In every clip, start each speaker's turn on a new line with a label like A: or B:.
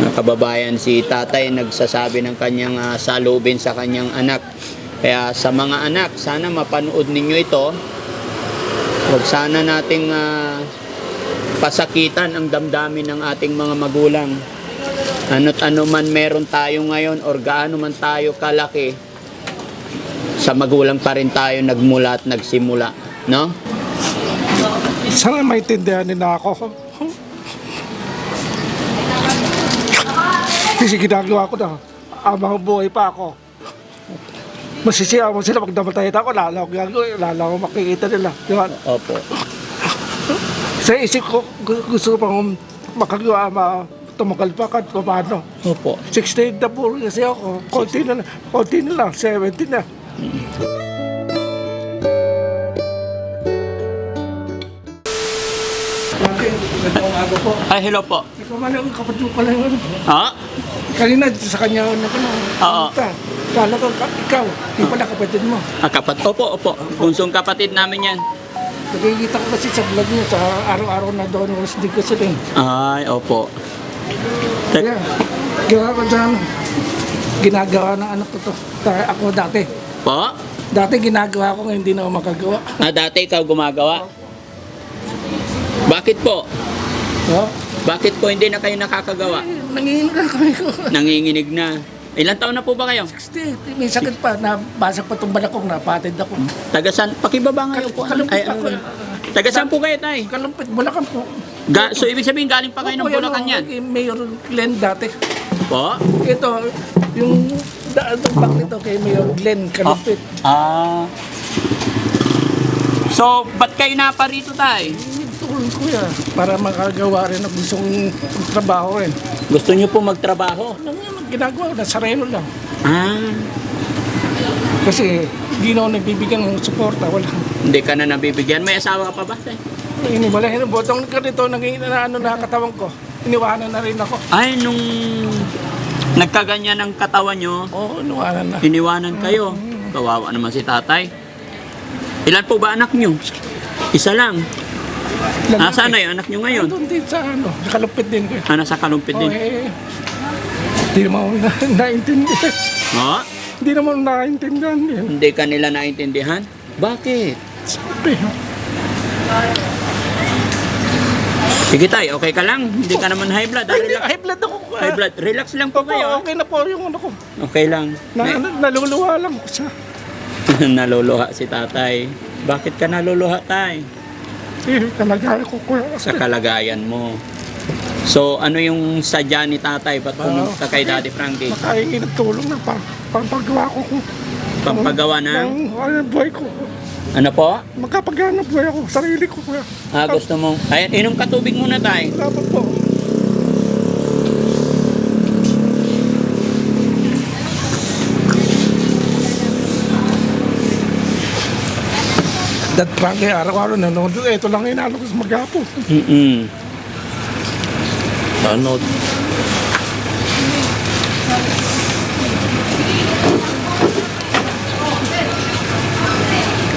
A: Mga kababayan, si tatay nagsasabi ng kanyang ah, salubin sa kanyang anak. Kaya sa mga anak, sana mapanood ninyo ito. Huwag sana nating ah, pasakitan ang damdamin ng ating mga magulang. Ano't ano man meron tayo ngayon or gaano man tayo kalaki, sa magulang pa rin tayo nagmula at nagsimula. No?
B: Sana maintindihan nila ako. Kasi ginagawa ko na, habang buhay pa ako. Masisiyaw mo sila pag namatay na ako, lalo ako gagawin, lalo ako makikita nila. Di ba?
A: Opo.
B: Sa isip ko, gu- gusto ko pang makagawa, ma tumagal pa kahit pa paano.
A: Opo.
B: 68 na po kasi ako, konti na, lang- konti na lang, 70 na. Po.
A: Ay, hello po.
B: Ikaw man ang kapatid mo pala yun.
A: Ha?
B: Kanina sa kanya na ko na.
A: Oo.
B: Kala ko, ka- ikaw, di pala kapatid mo.
A: Ah, kapat. Opo, opo. Bunsong kapatid namin yan.
B: Nakikita ko kasi sa vlog niyo, sa araw-araw na doon, was di ko sila.
A: Ay, opo. Tek-
B: Kaya, gawa ko dyan. Ginagawa ng anak ko to. Kaya ako dati.
A: Po?
B: Dati ginagawa ko, ngayon hindi na ako makagawa.
A: Ah, dati ikaw gumagawa? Bakit po?
B: So,
A: Bakit po hindi na kayo nakakagawa?
B: nangihinag na kami ko.
A: Nanginginig na. Ilan taon na po ba kayo?
B: 60, may sakit pa, nabasag pa itong balakong, napatid ako.
A: Tagasan, pakibaba ngayon po.
B: Kalumpit
A: Ay,
B: ako.
A: ano? Tagasan po kayo, tay.
B: Kalumpit, bulakan po.
A: Ga, so, ibig sabihin, galing pa kayo ng Bulacan
B: ano,
A: yan?
B: Mayor Glenn dati.
A: Po?
B: Ito, yung daan ng back nito kay Mayor Glenn Kalumpit.
A: Ah. So, ba't kayo naparito, tay?
B: Yan para makagawa rin ng gustong trabaho rin.
A: Gusto niyo po magtrabaho?
B: Ano yung ginagawa ko, nasareno lang.
A: Ah.
B: Kasi hindi na ako nagbibigyan ng suporta, wala.
A: Hindi ka na nabibigyan. May asawa ka pa ba, tay?
B: Inibalahin ng botong ka nito, naging na ano na katawan ko. Iniwanan na rin ako.
A: Ay, nung nagkaganyan ang katawan nyo,
B: Oo, iniwanan na.
A: iniwanan kayo. Kawawa naman si tatay. Ilan po ba anak nyo? Isa lang. Nasaan na yung anak nyo ngayon?
B: Doon din sa ano, nakalupit din ko.
A: Ah, nasa kalumpit din.
B: eh, Hindi naman ako na, naintindihan.
A: Oh,
B: Hindi naman ako naintindihan din.
A: hindi ka nila naintindihan? Bakit?
B: Sabi,
A: Sige tay, okay ka lang? Hindi ka naman high blood. ah,
B: Ay, hindi,
A: Relax.
B: high blood ako.
A: High blood. Relax lang po
B: Opo,
A: kayo. ah.
B: okay na po yung ano ko.
A: Okay lang.
B: Na,
A: May-
B: na, naluluha lang ko sa...
A: naluluha si tatay. Bakit ka naluluha tay?
B: Eh, kalagayan ko ko.
A: Sa kalagayan mo. So, ano yung sadya ni tatay? Ba't pumunta kay Daddy Frankie?
B: Makahingi ng tulong na pa, pampagawa ko ko.
A: Pampagawa ng...
B: Ng ano, buhay ko.
A: Ano po?
B: Magkapagana ng buhay ako. Sarili ko ko.
A: Ah, gusto mo? Ayan, inom ka tubig muna tay.
B: Dapat po. Dad Frankie, araw-araw nanonood. Ito lang inalo ko sa magapo.
A: Mm-mm.
B: Nanonood.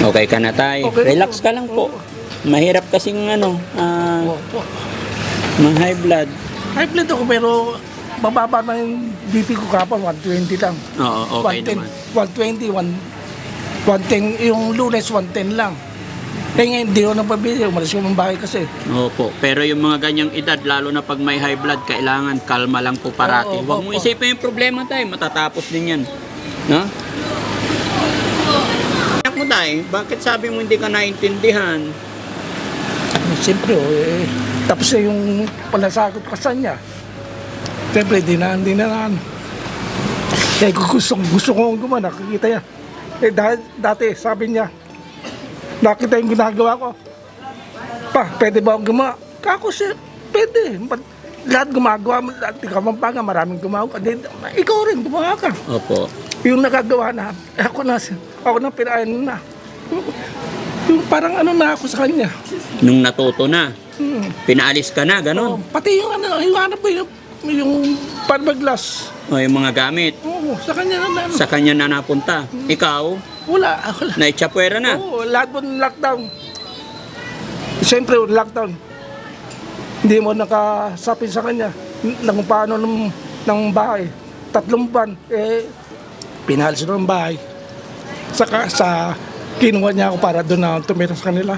A: Okay ka na tay.
B: Okay
A: Relax
B: po.
A: ka lang po. Mahirap kasing ano, ah,
B: Opo.
A: mga high blood.
B: High blood ako pero bababa na yung BP ko kapon, 120 lang.
A: Oo, okay
B: 110,
A: naman.
B: 120, 1, 110, yung lunes 110 lang. Kaya ngayon, hindi ko nang pabili, umalis ko ng bahay kasi.
A: Opo, pero yung mga ganyang edad, lalo na pag may high blood, kailangan kalma lang po parati.
B: Oo,
A: Huwag
B: opo.
A: mong isipin yung problema tayo, matatapos din yan. No? Anak mo tayo, bakit sabi mo hindi ka naintindihan?
B: Siyempre, oh, eh, tapos na yung palasagot ko sa niya. Siyempre, di na, di na na. ano. Kaya gusto, gusto ko gumana, nakikita niya. Eh, dahil, dati, sabi niya, nakita yung ginagawa ko. Pa, pwede ba akong gumawa? Kako siya, pwede. Lahat gumagawa, lahat ikaw man pa nga, maraming gumawa. Di, ikaw rin, gumawa ka.
A: Opo.
B: Yung nakagawa na, eh, ako na, ako na pinayan na. Yung parang ano na ako sa kanya.
A: Nung natuto na,
B: Hmm.
A: pinaalis ka na,
B: Oh,
A: ganon.
B: pati yung ano, yung ano ba yung, yung palmaglas.
A: O yung mga gamit,
B: Oo, sa kanya na ano.
A: sa kanya na napunta. Ikaw,
B: Wala, wala.
A: naitsapwera na.
B: Oo, lahat po ng lockdown. Siyempre, lockdown. Hindi mo nakasapi sa kanya. ng paano ng, ng bahay. Tatlong buwan, eh, pinalis ng bahay. Saka sa kinuha niya ako para doon na tumira sa kanila.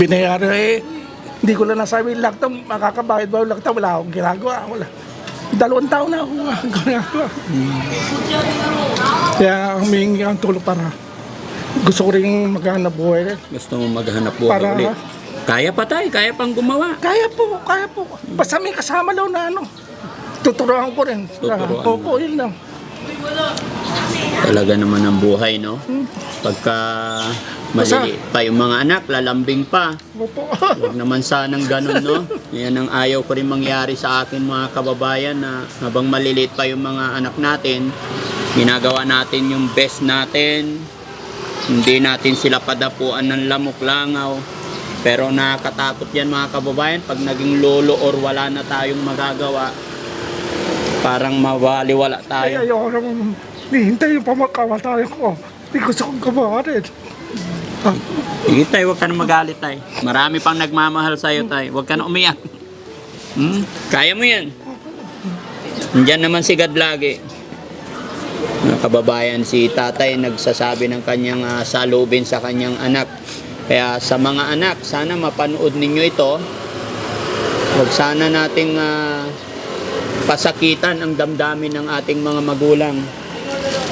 B: Binayaran eh, hindi ko lang nasabi, laktam, makakabayad ba laktam? Wala akong ginagawa, wala. Dalawang taon na ako ginagawa. Kaya humingi ang tulong para gusto ko rin maghanap buhay.
A: Gusto mo maghanap buhay
B: Para-
A: ulit? Kaya pa tayo, kaya pang gumawa.
B: Kaya po, kaya po. Basta may kasama lang na ano. Tuturuan ko rin.
A: Tuturuan
B: Opo, yun lang.
A: Talaga naman ang buhay, no?
B: Hmm.
A: Pagka maliliit pa yung mga anak, lalambing pa.
B: Opo.
A: Huwag naman sanang ganun, no? Yan ang ayaw ko rin mangyari sa akin mga kababayan na habang maliliit pa yung mga anak natin, ginagawa natin yung best natin, hindi natin sila padapuan ng lamok langaw. Pero nakakatakot yan mga kababayan pag naging lolo or wala na tayong magagawa, parang mawaliwala
B: Ay,
A: tayo.
B: ayoko nang hihintay yung pamakamatay ko. Hindi gusto kong gumawa rin. Ah,
A: Sige tayo, huwag ka na magalit tayo. Marami pang nagmamahal sa'yo tayo. Huwag ka na umiyak. Hmm? Kaya mo yan. Diyan naman si God lagi. Kababayan, si tatay nagsasabi ng kanyang ah, salubin sa kanyang anak. Kaya sa mga anak, sana mapanood ninyo ito. Huwag sana nating ah, pasakitan ang damdamin ng ating mga magulang.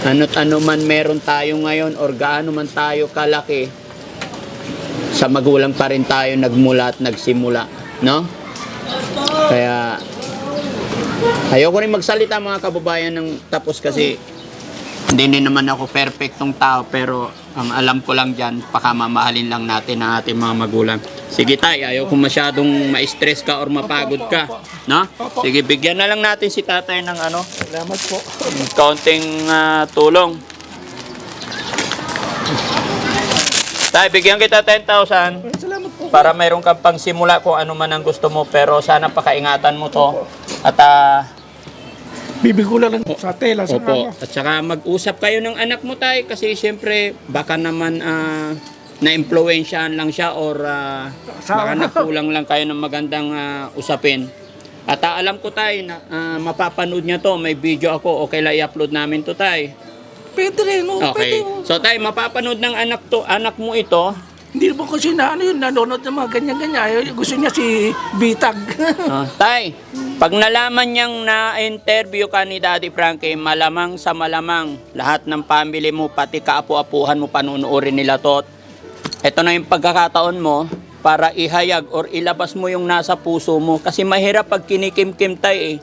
A: Ano't ano man meron tayo ngayon or gaano man tayo kalaki, sa magulang pa rin tayo nagmula at nagsimula. No? Kaya, ayoko rin magsalita mga kababayan ng tapos kasi hindi din naman ako perfectong tao pero ang alam ko lang dyan, pakamamahalin lang natin ang ating mga magulang. Sige tay, ayaw ko masyadong ma-stress ka or mapagod ka. No? Sige, bigyan na lang natin si tatay ng ano,
B: salamat po.
A: kaunting ah, tulong. Tay, bigyan kita 10,000
B: Ay, Salamat po.
A: para mayroon kang pang simula kung ano man ang gusto mo pero sana pakaingatan mo to. At ah,
B: Bibig ko lang sa tela sa
A: Opo.
B: kama.
A: At saka mag-usap kayo ng anak mo tay kasi siyempre baka naman ah, na-impluensyahan lang siya or
B: Sa-
A: baka nagkulang lang kayo ng magandang ah, usapin. At ah, alam ko tay na ah, mapapanood niya to, may video ako, okay lang i-upload namin to tay.
B: Pwede rin, oh,
A: Okay.
B: pwede.
A: So tay, mapapanood ng anak to, anak mo ito.
B: Hindi naman kasi na ano yun, nanonood ng mga ganyan-ganyan. Gusto niya si Bitag.
A: Ah, tay, pag nalaman niyang na-interview ka ni Daddy Frankie, malamang sa malamang, lahat ng family mo, pati kaapu-apuhan mo, panunuorin nila to. Ito na yung pagkakataon mo para ihayag or ilabas mo yung nasa puso mo. Kasi mahirap pag kinikimkim tay eh.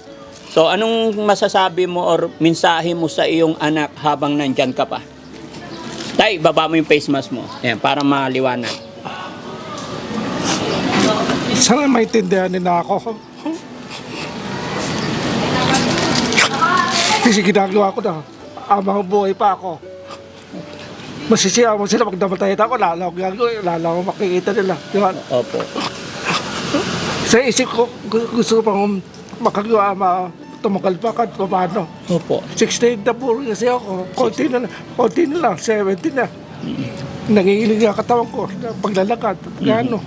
A: So, anong masasabi mo or mensahe mo sa iyong anak habang nandyan ka pa? Tay, baba mo yung face mask mo. Ayan, para maliwanag.
B: Sana maintindihan nila ako. Kasi ginagawa ko na, amang buhay pa ako. Masisiyaw mo sila pag namatay ako, lalo akong gagawin, lalo akong makikita nila. Yun.
A: Opo.
B: Sa isip ko, gu- gusto ko pang makagawa, ma tumagal pa kahit paano.
A: Opo.
B: 16 na po kasi ako, konti na, konti na lang, 70 na. Nanginginig ang katawan ko, paglalakad, gano.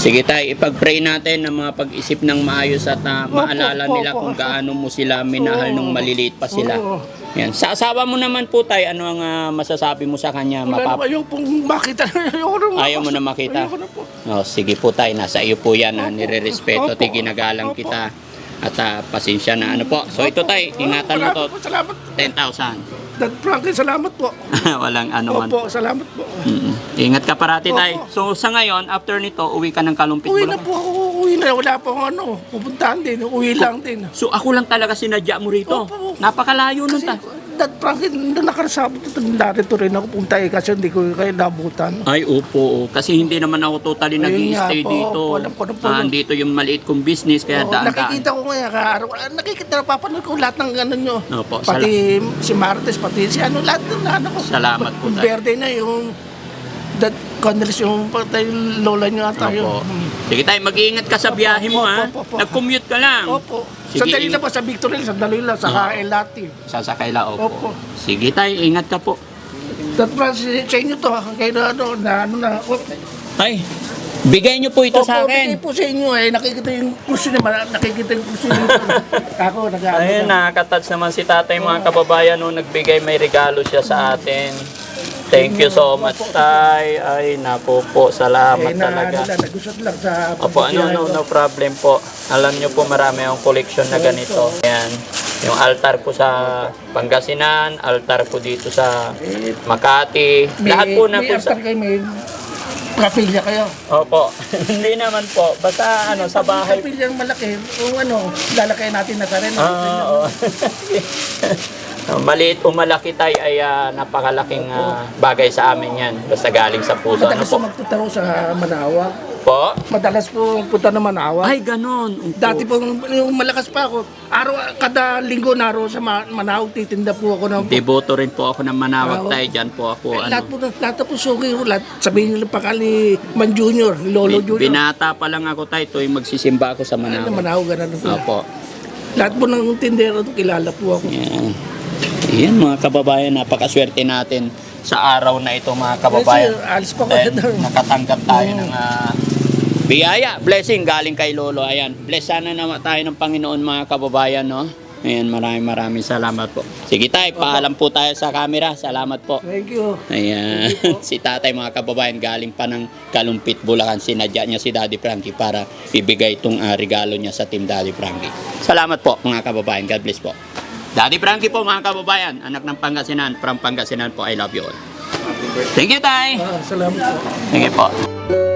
A: Sige tay, ipag-pray natin ng mga pag-isip ng maayos at ah,
B: Opo,
A: maalala
B: opo,
A: nila
B: opo.
A: kung gaano mo sila minahal nung maliliit pa sila.
B: Oo.
A: Yan. Sa asawa mo naman po tay, ano ang ah, masasabi mo sa kanya?
B: Wala
A: Mapap-
B: naman yung pong makita. Na
A: Ayaw mo na makita?
B: Ayoko na po.
A: oh, sige po tay, nasa iyo po yan. Ha. Nire-respeto,
B: Opo.
A: ti ginagalang
B: Opo.
A: kita. At ah, pasensya na ano po. So ito tay, ingatan mo to.
B: Salamat po, Salamat.
A: 10,000.
B: Dad Frankie, salamat po.
A: Walang ano man.
B: Opo, salamat po.
A: Mm-mm. Ingat ka parati tay. So sa ngayon, after nito, uwi ka ng Kalumpit
B: Uwi na
A: Bulacan.
B: po ako, uwi na. Wala po akong ano, pupuntahan din. Uwi lang din.
A: So ako lang talaga sinadya mo rito.
B: Opo.
A: Napakalayo nun
B: Kasi,
A: ta.
B: Dad Frankie, nung nakarasabot, narito rin ako punta eh, kasi hindi ko kayo nabutan.
A: Ay, opo. Kasi hindi naman ako totally nag
B: nga
A: stay
B: po,
A: dito.
B: opo, alam ko na po.
A: Ah, dito yung maliit kong business, kaya
B: Oo,
A: daan
B: nakikita ko ngayon, kaaraw, nakikita, napapanood ko lahat ng ano nyo.
A: Opo,
B: pati si Martes, pati si ano, lahat ng ano ko.
A: Salamat po, tayo.
B: Birthday na yung that Congress yung patay lola nyo ata yun.
A: Opo. Sige tayo, mag-iingat ka sa biyahe mo ha.
B: Opo, opo.
A: Nag-commute ka lang.
B: Opo.
A: Sige,
B: Sandali
A: ing-
B: lang pa sa Victory, sandali lang, sa
A: Oo.
B: Elati.
A: Sasakay la, opo.
B: Opo.
A: Sige tayo, ingat ka po.
B: That Francis, sa inyo to, kayo na ano, na ano na, oh,
A: Tay, Bigay niyo po ito sa
B: Opo, bigay
A: akin.
B: po sa inyo eh. Nakikita yung kurso niya. mara- Nakikita yung kurso niya. Ako, nag
A: Ayun, nakaka-touch naman si tatay mga kababayan nung nagbigay may regalo siya sa atin. Thank you so much, tay. Ay, napo po, salamat
B: Eh,
A: talaga.
B: nila, nagusot lang sa
A: Opo, ano, no, no problem po. Alam niyo po marami akong collection na ganito. Ayan. Yung altar ko sa Pangasinan, altar ko dito sa
B: Eh,
A: Makati.
B: may,
A: Lahat po na
B: may
A: po sa...
B: after kayo, may kapilya kayo.
A: Opo. Hindi naman po. Basta ano, sa bahay
B: Kapilyang malaki. Kung ano, lalakayin natin na sa rin.
A: Ah, oo. Maliit o malaki tayo ay ah, napakalaking ah, bagay sa amin yan. Basta galing sa puso. Ano
B: Madalas
A: po?
B: po magtutaro sa Manawa.
A: Po?
B: Madalas po punta ng Manawa.
A: Ay, ganon.
B: Dati po, yung malakas pa ako, araw, kada linggo naro sa Ma- Manaw, titinda po ako ng...
A: Deboto rin po ako ng manawag
B: Oo.
A: tayo dyan po ako.
B: Eh, lahat
A: Ano,
B: po, lahat po suki ko, lahat, sabihin nyo lang pa ni Man Junior, ni Lolo
A: Bi-
B: Junior.
A: binata pa lang ako tayo, tuwing magsisimba ako sa
B: Ano,
A: manawag.
B: Manaw, ganun po.
A: Opo.
B: Lahat po ng tindero kilala po ako.
A: Yan. Yan mga kababayan, napakaswerte natin sa araw na ito mga kababayan.
B: Kasi, alis pa ko doon.
A: nakatanggap tayo ng ah, biyaya, blessing galing kay Lolo. Ayan, bless sana naman tayo ng Panginoon mga kababayan, no? Ayan, maraming maraming salamat po. Sige tayo, paalam po tayo sa camera. Salamat po.
B: Thank you.
A: Ayan, si tatay mga kababayan galing pa ng Kalumpit, Bulacan. Sinadya niya si Daddy Frankie para ibigay itong ah, regalo niya sa Team Daddy Frankie. Salamat po mga kababayan. God bless po. Daddy Frankie po mga kababayan, anak ng Pangasinan, from Pangasinan po. I love you all. Thank you, Tay.
B: Ah, salamat po.
A: Thank you po.